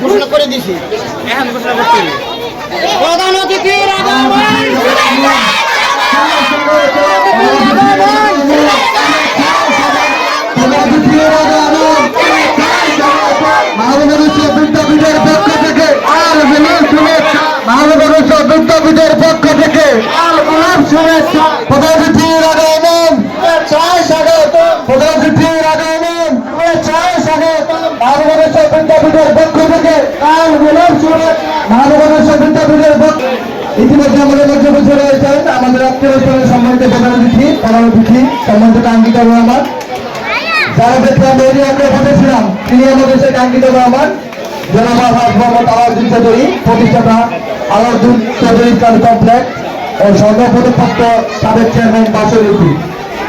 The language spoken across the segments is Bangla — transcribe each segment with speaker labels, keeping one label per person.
Speaker 1: ঘোষণা করে দিছি। প্রধান
Speaker 2: শুভেচ্ছা মহানগরীর বিদ্যাপীঠের ইতিমধ্যে আমাদের মধ্যে বসে রয়েছেন আমাদের আত্মীয় সম্মানিত প্রধান অতিথি প্রধান অতিথি, সম্মানিত কাঙ্ক্ষিত আমার যারা দেখে আমি এরিয়াকে বলেছিলাম তিনি আমাদের সেই কাঙ্ক্ষিত রহমান জনাব আলহাজ মোহাম্মদ আলাউদ্দিন চৌধুরী, প্রতিষ্ঠাতা আলাউদ্দিন চৌধুরী ইসলাম কমপ্লেক্স ও সর্বপ্রতিপক্ষ সাবেক চেয়ারম্যান বাসরীতি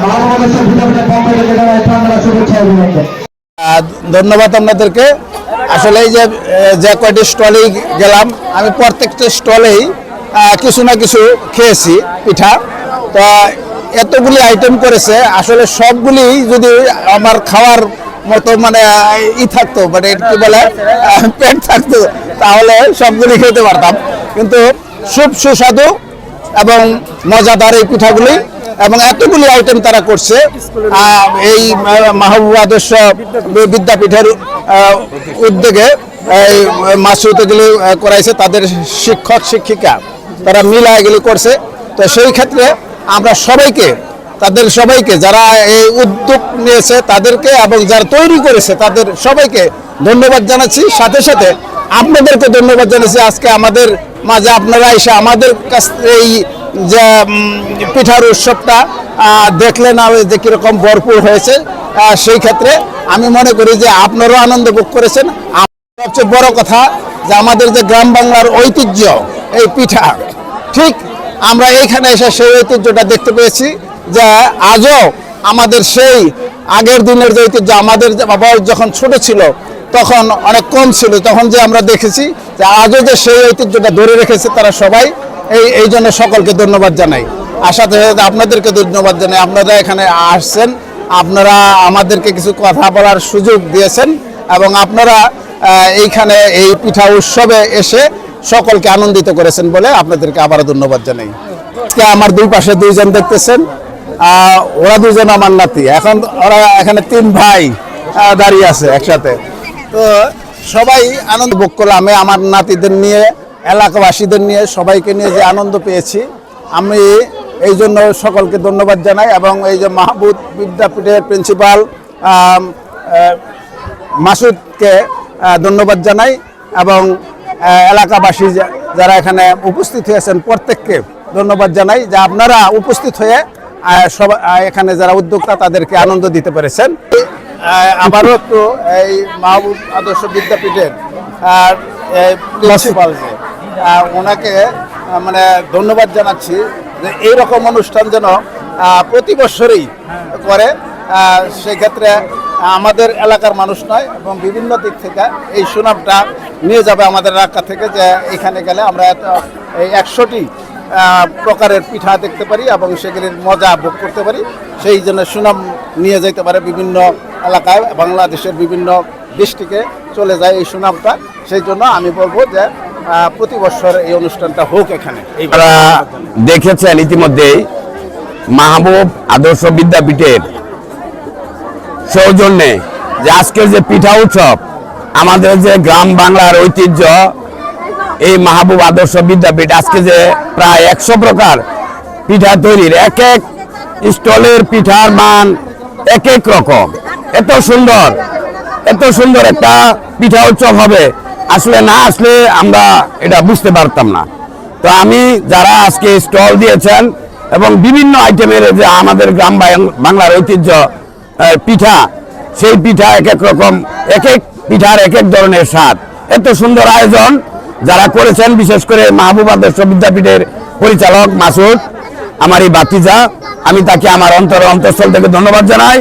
Speaker 2: মহানগরের সংবিধানের পক্ষ থেকে জানাই ঠান্ডা শুভেচ্ছা অভিনন্দন
Speaker 3: ধন্যবাদ আপনাদেরকে। আসলে এই যে যে কয়টি স্টলেই গেলাম, আমি প্রত্যেকটা স্টলেই কিছু না কিছু খেয়েছি, পিঠা। তো, এতগুলি আইটেম করেছে, আসলে সবগুলি যদি আমার খাওয়ার মতো মানে ই থাকতো মানে কি বলে পেট থাকতো, তাহলে সবগুলি খেতে পারতাম। কিন্তু খুব সুস্বাদু এবং মজাদার এই পিঠাগুলি। এবং এতগুলি আইটেম তারা করছে। এই মাহবুব আদর্শ বিদ্যাপীঠের উদ্যোগে, এই মাসুদ এগুলি করাইছে তাদের শিক্ষক, শিক্ষিকা। তারা মিলা এগুলি করছে। তো সেই ক্ষেত্রে আমরা সবাইকে, তাদের সবাইকে, যারা এই উদ্যোগ নিয়েছে তাদেরকে এবং যারা তৈরি করেছে তাদের সবাইকে ধন্যবাদ জানাচ্ছি। সাথে সাথে আপনাদেরকে ধন্যবাদ জানাচ্ছি। আজকে আমাদের মাঝে আপনারা এসে আমাদের কাছ এই যে পিঠার উৎসবটা আহ, দেখলেন আর যে কীরকম ভরপুর হয়েছে। সেই ক্ষেত্রে আমি মনে করি যে আপনারাও আনন্দ ভোগ করেছেন। সবচেয়ে বড় কথা যে আমাদের যে গ্রাম বাংলার ঐতিহ্য এই পিঠা ঠিক আমরা এইখানে এসে সেই ঐতিহ্যটা দেখতে পেয়েছি যে আজও আমাদের সেই আগের দিনের যে ঐতিহ্য আমাদের বাবা যখন ছোট ছিল তখন অনেক কম ছিল। তখন যে আমরা দেখেছি যে আজও যে সেই ঐতিহ্যটা ধরে রেখেছে তারা সবাই এই এই জন্য সকলকে ধন্যবাদ জানাই। সাথে আপনাদেরকে ধন্যবাদ জানাই। আপনারা এখানে আসছেন, আপনারা আমাদেরকে কিছু কথা বলার সুযোগ দিয়েছেন এবং আপনারা এইখানে এই পিঠা উৎসবে এসে সকলকে আনন্দিত করেছেন বলে আপনাদেরকে আবারও ধন্যবাদ জানাই। আজকে আমার দুই পাশে দুইজন দেখতেছেন ওরা দুজন আমার নাতি। এখন ওরা এখানে তিন ভাই দাঁড়িয়ে আছে একসাথে। তো সবাই আনন্দ ভোগ করলাম আমার নাতিদের নিয়ে এলাকাবাসীদের নিয়ে, সবাইকে নিয়ে যে আনন্দ পেয়েছি, আমি এই জন্য সকলকে ধন্যবাদ জানাই এবং এই যে মাহবুব বিদ্যাপীঠের প্রিন্সিপাল মাসুদকে ধন্যবাদ জানাই এবং এলাকাবাসী যারা এখানে উপস্থিত হয়েছেন প্রত্যেককে ধন্যবাদ জানাই যে আপনারা উপস্থিত হয়ে সব এখানে যারা উদ্যোক্তা তাদেরকে আনন্দ দিতে পেরেছেন। আবারও একটু এই মাহবুব আদর্শ বিদ্যাপীঠের আর প্রিন্সিপাল যে ওনাকে মানে ধন্যবাদ জানাচ্ছি যে এইরকম অনুষ্ঠান যেন প্রতি বছরই করে। সেক্ষেত্রে আমাদের এলাকার মানুষ নয়, এবং বিভিন্ন দিক থেকে এই সুনামটা নিয়ে যাবে আমাদের এলাকা থেকে যে এখানে গেলে আমরা এত, এই একশোটি প্রকারের পিঠা দেখতে পারি এবং সেগুলির মজা ভোগ করতে পারি। সেই জন্য সুনাম নিয়ে যেতে পারে বিভিন্ন এলাকায়, বাংলাদেশের বিভিন্ন ডিস্ট্রিক্টে চলে যায় এই সুনামটা। সেই জন্য আমি বলব যে প্রতি বছর এই অনুষ্ঠানটা হোক এখানে
Speaker 4: দেখেছেন ইতিমধ্যেই মাহবুব আদর্শ বিদ্যাপীঠের সৌজন্যে যে আজকের যে পিঠা উৎসব, আমাদের যে গ্রাম বাংলার ঐতিহ্য, এই মাহবুব আদর্শ বিদ্যাপীঠ আজকে যে প্রায় একশো প্রকার পিঠা তৈরির, এক এক স্টলের পিঠার মান এক এক রকম। এত সুন্দর এত সুন্দর একটা পিঠা উৎসব হবে। আসলে না আসলে আমরা এটা বুঝতে পারতাম না। তো আমি যারা আজকে স্টল দিয়েছেন এবং বিভিন্ন আইটেমের যে আমাদের গ্রাম বাংলার ঐতিহ্য পিঠা, সেই পিঠা এক এক রকম, এক এক পিঠার এক এক ধরনের স্বাদ। এত সুন্দর আয়োজন যারা করেছেন, বিশেষ করে মাহবুব আদর্শ বিদ্যাপীঠের পরিচালক মাসুদ আমার এই বাতিজা, আমি তাকে আমার অন্তর, অন্তঃস্থল থেকে ধন্যবাদ জানাই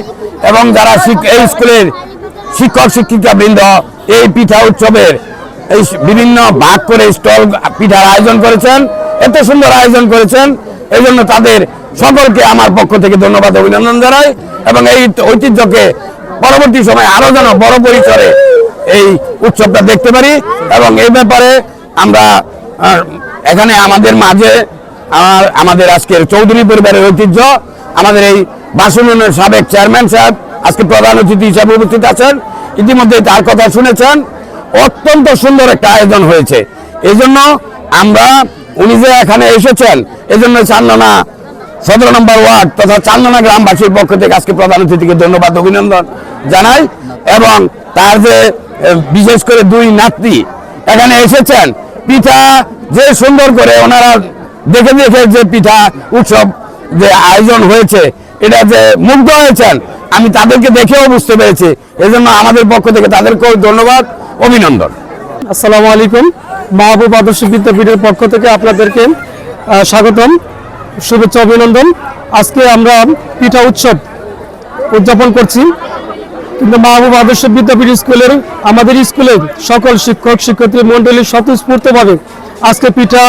Speaker 4: এবং যারা এই স্কুলের শিক্ষক শিক্ষিকা বৃন্দ এই পিঠা উৎসবের এই বিভিন্ন ভাগ করে স্টল, পিঠার আয়োজন করেছেন, এত সুন্দর আয়োজন করেছেন, এই জন্য তাদের সকলকে আমার পক্ষ থেকে ধন্যবাদ, অভিনন্দন জানাই, এবং এই ঐতিহ্যকে পরবর্তী সময় আরও যেন বড় পরিসরে এই উৎসবটা দেখতে পারি, এবং এই ব্যাপারে আমরা এখানে আমাদের মাঝে আমার আমাদের আজকের চৌধুরী পরিবারের ঐতিহ্য, আমাদের এই বাসুনের সাবেক চেয়ারম্যান সাহেব, আজকে প্রধান অতিথি হিসাবে উপস্থিত আছেন ইতিমধ্যে তার কথা শুনেছেন অত্যন্ত সুন্দর একটা আয়োজন হয়েছে। এই জন্য আমরা, উনি যে এখানে এসেছেন এই জন্য চান্দনা সতেরো নম্বর ওয়ার্ড তথা চান্দনা গ্রামবাসীর পক্ষ থেকে আজকে প্রধান অতিথিকে ধন্যবাদ, অভিনন্দন জানাই এবং তার যে বিশেষ করে দুই নাতি এখানে এসেছেন, পিঠা যে সুন্দর করে ওনারা দেখে দেখে যে পিঠা উৎসব যে আয়োজন হয়েছে, এটা যে মুগ্ধ হয়েছেন, আমি তাদেরকে দেখেও বুঝতে পেরেছি। এজন্য আমাদের পক্ষ থেকে তাদেরকেও ধন্যবাদ। অভিনন্দন।
Speaker 5: আসসালামু আলাইকুম। মাহবুব আদর্শ বিদ্যাপীঠের পক্ষ থেকে আপনাদেরকে স্বাগতম। শুভেচ্ছা, অভিনন্দন। আজকে আমরা পিঠা উৎসব উদযাপন করছি। কিন্তু মাহবুব আদর্শ বিদ্যাপীঠ স্কুলের, আমাদের স্কুলের সকল শিক্ষক শিক্ষার্থী মণ্ডলী স্বতঃস্ফূর্তভাবে আজকে পিঠা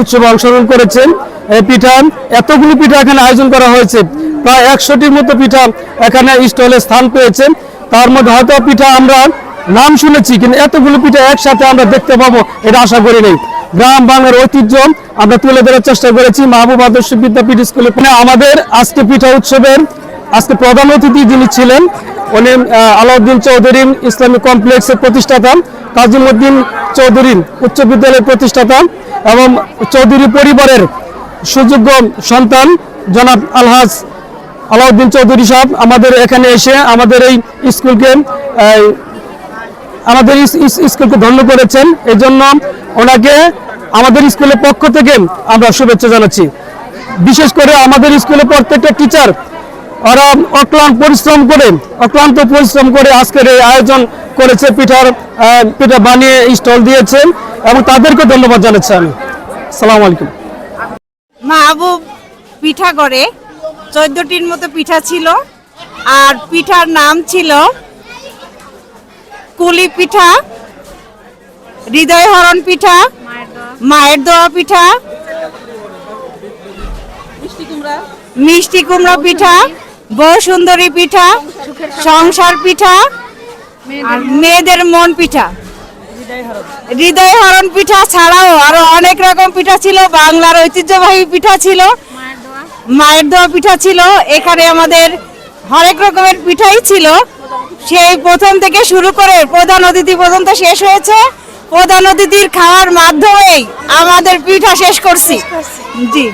Speaker 5: উৎসবে অংশগ্রহণ করেছেন। এই পিঠা, এতগুলি পিঠা এখানে আয়োজন করা হয়েছে। প্রায় একশোটির মতো পিঠা এখানে স্টলে স্থান পেয়েছে। তার মধ্যে হয়তো পিঠা আমরা নাম শুনেছি, কিন্তু এতগুলো পিঠা একসাথে আমরা দেখতে পাবো, এটা আশা করি নাই। গ্রাম বাংলার ঐতিহ্য আমরা তুলে ধরার চেষ্টা করেছি মাহবুব আদর্শ বিদ্যাপীঠ স্কুলে। মানে আমাদের আজকে পিঠা উৎসবের আজকে প্রধান অতিথি যিনি ছিলেন, উনি আলাউদ্দিন চৌধুরী ইসলামিক কমপ্লেক্সের প্রতিষ্ঠাতা, কাজিমুদ্দিন চৌধুরী উচ্চ বিদ্যালয়ের প্রতিষ্ঠাতা এবং চৌধুরী পরিবারের সুযোগ্য সন্তান জনাব আলহাজ আলাউদ্দিন চৌধুরী সাহেব আমাদের এখানে এসে আমাদের এই স্কুলকে আমাদের স্কুলকে ধন্য করেছেন। এই জন্য ওনাকে আমাদের স্কুলের পক্ষ থেকে আমরা শুভেচ্ছা জানাচ্ছি। বিশেষ করে আমাদের স্কুলে প্রত্যেকটা টিচার, ওরা অক্লান্ত পরিশ্রম করে, অক্লান্ত পরিশ্রম করে আজকের এই আয়োজন করেছে, পিঠার পিঠা বানিয়ে স্টল দিয়েছেন এবং তাদেরকে ধন্যবাদ জানাচ্ছি আমি। সালাম আলাইকুম।
Speaker 6: মাহবুব পিঠা করে চোদ্দটির মতো পিঠা ছিল, আর পিঠার নাম ছিল কুলি পিঠা হৃদয় হরণ পিঠা মায়ের দোয়া পিঠা মিষ্টি কুমড়া পিঠা বউ সুন্দরী পিঠা সংসার পিঠা আর মেয়েদের মন পিঠা। হৃদয় হরণ পিঠা ছাড়াও আরও অনেক রকম পিঠা ছিল বাংলার ঐতিহ্যবাহী পিঠা ছিল মায়ের দোয়া পিঠা ছিল এখানে আমাদের হরেক রকমের পিঠাই ছিল। সেই প্রথম থেকে শুরু করে প্রধান অতিথি পর্যন্ত শেষ হয়েছে। প্রধান অতিথির খাওয়ার মাধ্যমেই আমাদের পিঠা শেষ করছি। জি।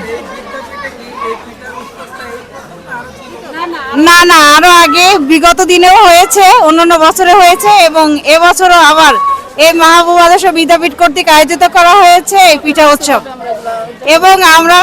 Speaker 6: না না আরও আগে বিগত দিনেও হয়েছে অন্যান্য বছরে হয়েছে এবং এবছরও আবার এই মাহবুব আদর্শ বিদ্যাপীঠ কর্তৃক আয়োজিত করা হয়েছে এই পিঠা উৎসব। এবং আমরা